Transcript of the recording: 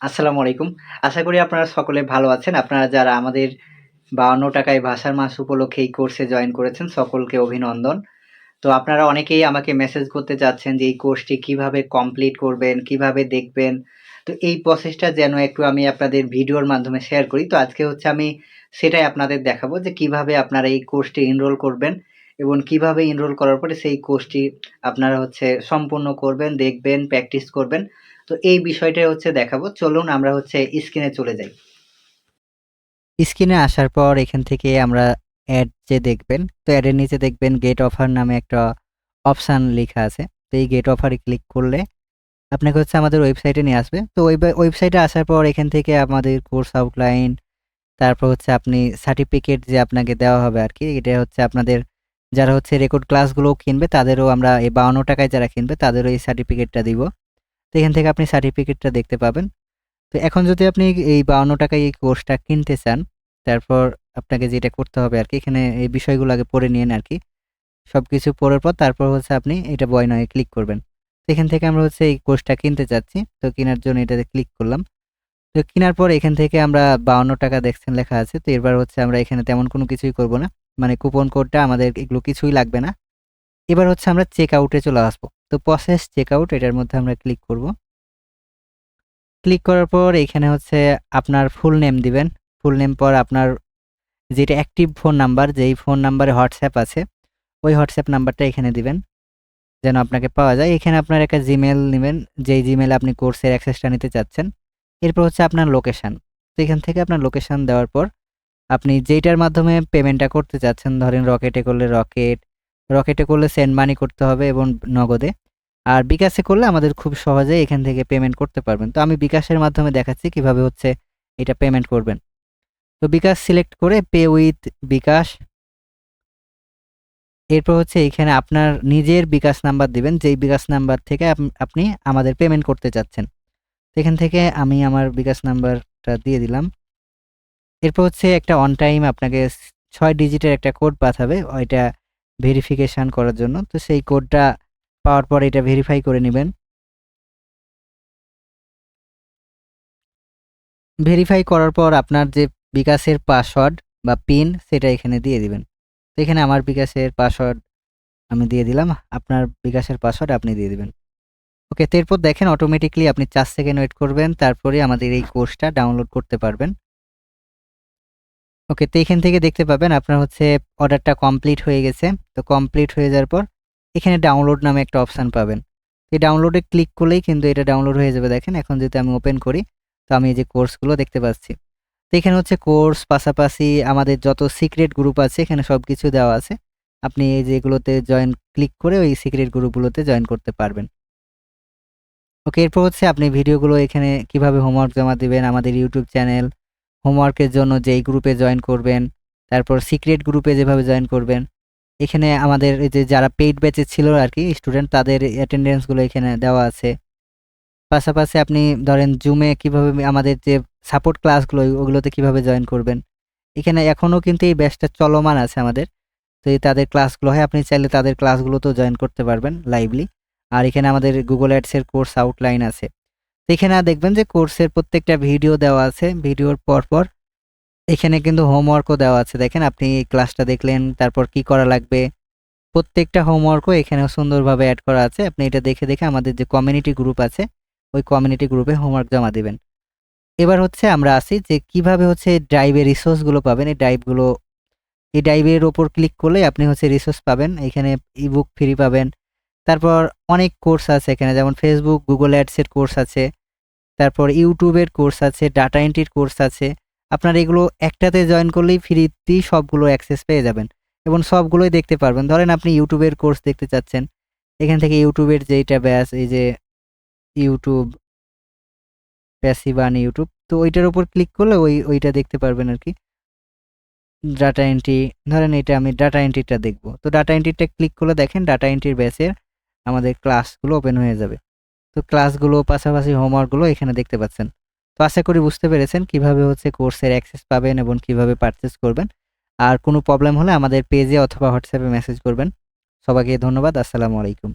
আসসালামু আলাইকুম। আশা করি আপনারা সকলে ভালো আছেন। আপনারা যারা আমাদের ৳৫২ ভাষার মাস উপলক্ষে এই কোর্সে জয়েন করেছেন সকলকে অভিনন্দন। তো আপনারা অনেকেই আমাকে মেসেজ করতে চাচ্ছেন যে এই কোর্সটি কীভাবে কমপ্লিট করবেন, কীভাবে দেখবেন। তো এই প্রসেসটা যেন একটু আমি আপনাদের ভিডিওর মাধ্যমে শেয়ার করি। তো আজকে হচ্ছে আমি সেটাই আপনাদের দেখাবো যে কীভাবে আপনারা এই কোর্সটি এনরোল করবেন এবং কীভাবে এনরোল করার পরে সেই কোর্সটি আপনারা হচ্ছে সম্পূর্ণ করবেন, দেখবেন, প্র্যাকটিস করবেন। তো এই বিষয়টা হচ্ছে দেখাবো। চলুন আমরা হচ্ছে স্ক্রিনে চলে যাই। স্ক্রিনে আসার পর এখান থেকে আমরা অ্যাড যে দেখবেন, তো অ্যাডের নিচে দেখবেন গেট অফার নামে একটা অপশান লেখা আছে। তো এই গেট অফারে ক্লিক করলে আপনাকে হচ্ছে আমাদের ওয়েবসাইটে নিয়ে আসবে। তো ওই ওয়েবসাইটে আসার পর এখান থেকে আমাদের কোর্স আউটলাইন, তারপর হচ্ছে আপনি সার্টিফিকেট যে আপনাকে দেওয়া হবে আর কি এটা হচ্ছে আপনাদের যারা হচ্ছে রেকর্ড ক্লাসগুলো কিনবে তাদেরও আমরা এই ৳৫২ য় যারা কিনবে তাদেরও এই সার্টিফিকেটটা দিব। এখান থেকে আপনি সার্টিফিকেটটা দেখতে পাবেন। তো এখন যদি আপনি এই ৳৫২ টাকায় এই কোর্সটা কিনতে চান, তারপর আপনাকে যেটা করতে হবে আর কি এখানে এই বিষয়গুলো আগে পড়ে নিয়েন সব কিছু পড়ার পর তারপর হচ্ছে আপনি এটা বয় নয়ে ক্লিক করবেন। এখান থেকে আমরা হচ্ছে এই কোর্সটা কিনতে চাচ্ছি। তো কেনার জন্য এটাতে ক্লিক করলাম। তো কেনার পর এখান থেকে আমরা ৳৫২ দেখছেন লেখা আছে। তো এবার হচ্ছে আমরা এখানে তেমন কোনো কিছুই করব না। মানে কুপন কোডটা আমাদের এগুলো কিছুই লাগবে না। এবার হচ্ছে আমরা চেক আউটে চলে আসব। তো প্রসেস চেক আউট এটার মধ্যে আমরা ক্লিক করব। ক্লিক করার পর এখানে হচ্ছে আপনার ফুল নেম দিবেন। ফুল নেম পর আপনার যেটা অ্যাক্টিভ ফোন নাম্বার, যেই ফোন নাম্বারে হোয়াটসঅ্যাপ আছে, ওই হোয়াটসঅ্যাপ নাম্বারটা এখানে দিবেন। যেন আপনাকে পাওয়া যায়। এখানে আপনার একটা জিমেইল নিবেন, যেই জিমেইলে আপনি কোর্সের অ্যাক্সেসটা নিতে চাচ্ছেন। এরপর হচ্ছে আপনার লোকেশন। তো এখান থেকে আপনার লোকেশন দেওয়ার পর আপনি যেইটার মাধ্যমে পেমেন্টটা করতে চাচ্ছেন, ধরেন রকেটে করলে রকেট, রকেটে করলে সেন্ড মানি করতে হবে এবং নগদে। আর বিকাশে করলে আমাদের খুব সহজেই এখান থেকে পেমেন্ট করতে পারবেন। তো আমি বিকাশের মাধ্যমে দেখাচ্ছি কীভাবে হচ্ছে এটা পেমেন্ট করবেন। তো বিকাশ সিলেক্ট করে পে উইথ বিকাশ এরপর হচ্ছে এখানে আপনার নিজের বিকাশ নাম্বার দিবেন, যেই বিকাশ নাম্বার থেকে আপ আপনি আমাদের পেমেন্ট করতে চাচ্ছেন। তো এখান থেকে আমি আমার বিকাশ নাম্বারটা দিয়ে দিলাম। এরপর হচ্ছে একটা অন টাইম আপনাকে ছয় ডিজিটের একটা কোড পাঠাবে ওইটা ভেরিফিকেশন করার জন্য। তো সেই কোডটা পাওয়ার পর এটা ভেরিফাই করে নেবেন ভেরিফাই করার পর আপনার যে বিকাশের পাসওয়ার্ড বা পিন সেটা এখানে দিয়ে দিবেন। তো এখানে আমার বিকাশের পাসওয়ার্ড আমি দিয়ে দিলাম। আপনার বিকাশের পাসওয়ার্ড আপনি দিয়ে দিবেন। ওকে তো এরপর দেখেন অটোমেটিক্যালি আপনি চার সেকেন্ড ওয়েট করবেন তারপরে আমাদের এই কোর্সটা ডাউনলোড করতে পারবেন। ওকে তো এখান থেকে দেখতে পাবেন আপনার হচ্ছে অর্ডারটা কমপ্লিট হয়ে গেছে। তো কমপ্লিট হয়ে যাওয়ার পর এখানে ডাউনলোড নামে একটা অপশান পাবেন। এই ডাউনলোডে ক্লিক করলেই কিন্তু এটা ডাউনলোড হয়ে যাবে দেখেন। এখন যদি আমি ওপেন করি তো আমি এই যে কোর্সগুলো দেখতে পাচ্ছি। তো এখানে হচ্ছে কোর্স পাশাপাশি আমাদের যত সিক্রেট গ্রুপ আছে এখানে সবকিছু দেওয়া আছে। আপনি এই যে এগুলোতে জয়েন ক্লিক করে ওই সিক্রেট গ্রুপগুলোতে জয়েন করতে পারবেন। ওকে এরপর হচ্ছে আপনি ভিডিওগুলো এখানে কীভাবে হোমওয়ার্ক জমা দিবেন, আমাদের ইউটিউব চ্যানেল, হোমওয়ার্কের জন্য যেই গ্রুপে জয়েন করবেন, তারপর সিক্রেট গ্রুপে যেভাবে জয়েন করবেন। এখানে আমাদের এই যে যারা পেইড ব্যাচে ছিল আর কি স্টুডেন্ট তাদের অ্যাটেন্ডেন্সগুলো এখানে দেওয়া আছে। পাশাপাশি আপনি ধরেন জুমে কীভাবে আমাদের যে সাপোর্ট ক্লাসগুলো ওগুলোতে কীভাবে জয়েন করবেন। এখানে এখনও কিন্তু এই ব্যাচটা চলমান আছে আমাদের। তো এই তাদের ক্লাসগুলো হয় আপনি চাইলে তাদের ক্লাসগুলোতেও জয়েন করতে পারবেন লাইভলি। আর এখানে আমাদের গুগল অ্যাডসের কোর্স আউটলাইন আছে। তো এখানে দেখবেন যে কোর্সের প্রত্যেকটা ভিডিও দেওয়া আছে। ভিডিওর পরপর এখানে কিন্তু হোমওয়ার্কও দেওয়া আছে। দেখেন আপনি ক্লাসটা দেখলেন, তারপর কি করা লাগবে। প্রত্যেকটা হোমওয়ার্কও এখানে সুন্দরভাবে এড করা আছে। আপনি এটা দেখে, দেখে আমাদের যে কমিউনিটি গ্রুপ আছে, ওই কমিউনিটি গ্রুপে হোমওয়ার্ক জমা দিবেন। এবার হচ্ছে আমরা আসি যে কীভাবে হচ্ছে ড্রাইভের রিসোর্সগুলো পাবেন। এই ড্রাইভগুলো এই ড্রাইভের ওপর ক্লিক করলেই আপনি হচ্ছে রিসোর্স পাবেন। এখানে ইবুক ফ্রি পাবেন। তারপর অনেক কোর্স আছে এখানে যেমন ফেসবুক গুগল অ্যাডসের কোর্স আছে। তারপর ইউটিউবের কোর্স আছে, ডাটা এন্ট্রির কোর্স আছে। আপনার এগুলো একটাতে জয়েন করলেই ফ্রিতেই সবগুলো অ্যাক্সেস পেয়ে যাবেন এবং সবগুলোই দেখতে পারবেন। ধরেন আপনি ইউটিউবের কোর্স দেখতে চাচ্ছেন। এখান থেকে ইউটিউবের যেইটা ব্যাস এই যে ইউটিউব প্যাসিভ আর্ন ইউটিউব। তো ওইটার উপর ক্লিক করলে ওই ওইটা দেখতে পারবেন আর কি ডাটা এন্ট্রি ধরেন এটা আমি ডাটা এন্ট্রিটা দেখব। তো ডাটা এন্ট্রিটা ক্লিক করলে দেখেন ডাটা এন্ট্রির ব্যাচের আমাদের ক্লাসগুলো ওপেন হয়ে যাবে। তো ক্লাসগুলো পাশাপাশি হোমওয়ার্কগুলো এখানে দেখতে পাচ্ছেন। তো আশা করি বুঝতে পেরেছেন কীভাবে হচ্ছে কোর্সের অ্যাক্সেস পাবেন এবং কীভাবে পারচেস করবেন। আর কোনো প্রবলেম হলে আমাদের পেজে অথবা হোয়াটসঅ্যাপে মেসেজ করবেন। সবাইকে ধন্যবাদ। আসসালামু আলাইকুম।